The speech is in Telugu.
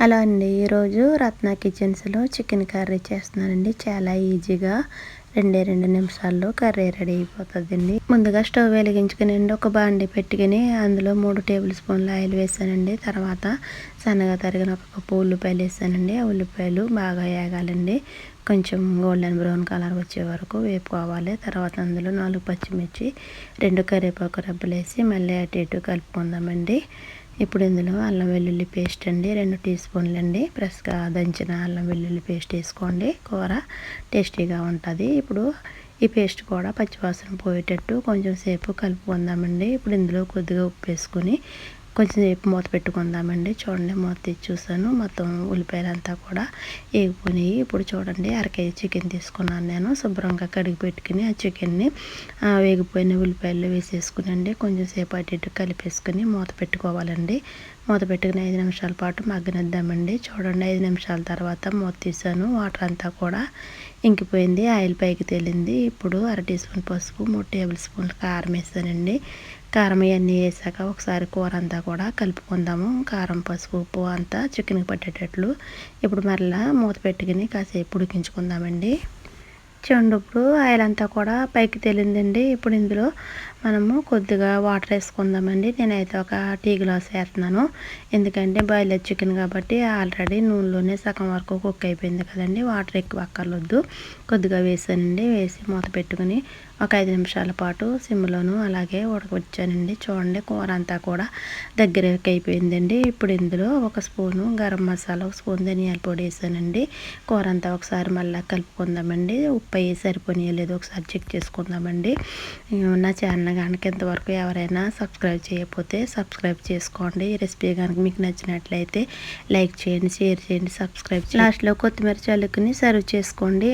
హలో అండి. ఈరోజు రత్న కిచెన్స్లో చికెన్ కర్రీ చేస్తున్నానండి. చాలా ఈజీగా రెండే రెండు నిమిషాల్లో కర్రీ రెడీ అయిపోతుందండి. ముందుగా స్టవ్ వెలిగించుకునండి ఒక బాండి పెట్టుకుని అందులో మూడు టేబుల్ స్పూన్లు ఆయిల్ వేసానండి. తర్వాత సన్నగా తరిగిన ఒక కప్పు ఉల్లిపాయలు వేసానండి. ఆ ఉల్లిపాయలు బాగా వేగాలండి కొంచెం గోల్డెన్ బ్రౌన్ కలర్ వచ్చే వరకు వేపుకోవాలి. తర్వాత అందులో నాలుగు పచ్చిమిర్చి రెండు కరివేపాకు రబ్బలు వేసి మళ్ళీ అటు ఇటు కలుపుకుందామండి. ఇప్పుడు ఇందులో అల్లం వెల్లుల్లి పేస్ట్ అండి రెండు టీ స్పూన్లు అండి ఫ్రెష్గా దంచిన అల్లం వెల్లుల్లి పేస్ట్ వేసుకోండి. కూర టేస్టీగా ఉంటుంది. ఇప్పుడు ఈ పేస్ట్ కూడా పచ్చివాసన పోయేటట్టు కొంచెం సేపు కలుపుకుందామండి. ఇప్పుడు ఇందులో కొద్దిగా ఉప్పు వేసుకొని కొంచెం సేపు మూత పెట్టుకుందామండి. చూడండి మూత తీసి చూసాను మొత్తం ఉల్లిపాయలంతా కూడా వేగిపోయినాయి ఇప్పుడు చూడండి అర కేజీ చికెన్ తీసుకున్నాను నేను. శుభ్రంగా కడిగి పెట్టుకుని ఆ చికెన్ని వేగిపోయిన ఉల్లిపాయలు వేసేసుకునండి కొంచెంసేపు అటు ఇటు కలిపేసుకుని మూత పెట్టుకోవాలండి. మూత పెట్టుకుని ఐదు నిమిషాల పాటు మగ్గనిద్దామండి. చూడండి ఐదు నిమిషాల తర్వాత మూత తీసాను వాటర్ అంతా కూడా ఇంకిపోయింది. ఆయిల్ పైకి తేలింది. ఇప్పుడు అర టీ స్పూన్ పసుపు మూడు టేబుల్ స్పూన్లు కారం వేసానండి. కారం ఇవన్నీ వేసాక ఒకసారి కూర అంతా కూడా కలుపుకుందాము. కారం పసుపు ఉప్పు అంతా చికెన్కి పట్టేటట్లు. ఇప్పుడు మరలా మూత పెట్టుకుని కాసేపు ఉడికించుకుందామండి. చూడండి ఇప్పుడు ఆయిల్ అంతా కూడా పైకి తేలిందండి. ఇప్పుడు ఇందులో మనము కొద్దిగా వాటర్ వేసుకుందామండి. నేనైతే ఒక టీ గ్లాస్ వేస్తున్నాను. ఎందుకంటే బాయిలర్ చికెన్ కాబట్టి ఆల్రెడీ నూనెలోనే సగం వరకు కుక్ అయిపోయింది కదండి. వాటర్ ఎక్కువ అక్కర్లొద్దు. కొద్దిగా వేసానండి. వేసి మూత పెట్టుకుని ఒక ఐదు నిమిషాల పాటు సిమ్లోను అలాగే ఉడకొచ్చానండి చూడండి కూర అంతా కూడా దగ్గరకు అయిపోయిందండి. ఇప్పుడు ఇందులో ఒక స్పూను గరం మసాలా ఒక స్పూన్ ధనియాల పొడి వేసానండి. కూర అంతా ఒకసారి మళ్ళీ కలుపుకుందామండి. ఉప్పు అయ్యి సరిపోయలేదు ఒకసారి చెక్ చేసుకుందామండి. నా ఛానల్ కనుక ఇంతవరకు ఎవరైనా సబ్స్క్రైబ్ చేయకపోతే సబ్స్క్రైబ్ చేసుకోండి. ఈ రెసిపీ కనుక మీకు నచ్చినట్లయితే లైక్ చేయండి షేర్ చేయండి సబ్స్క్రైబ్ లాస్ట్లో కొత్తిమీర చల్లుకుని సర్వ్ చేసుకోండి.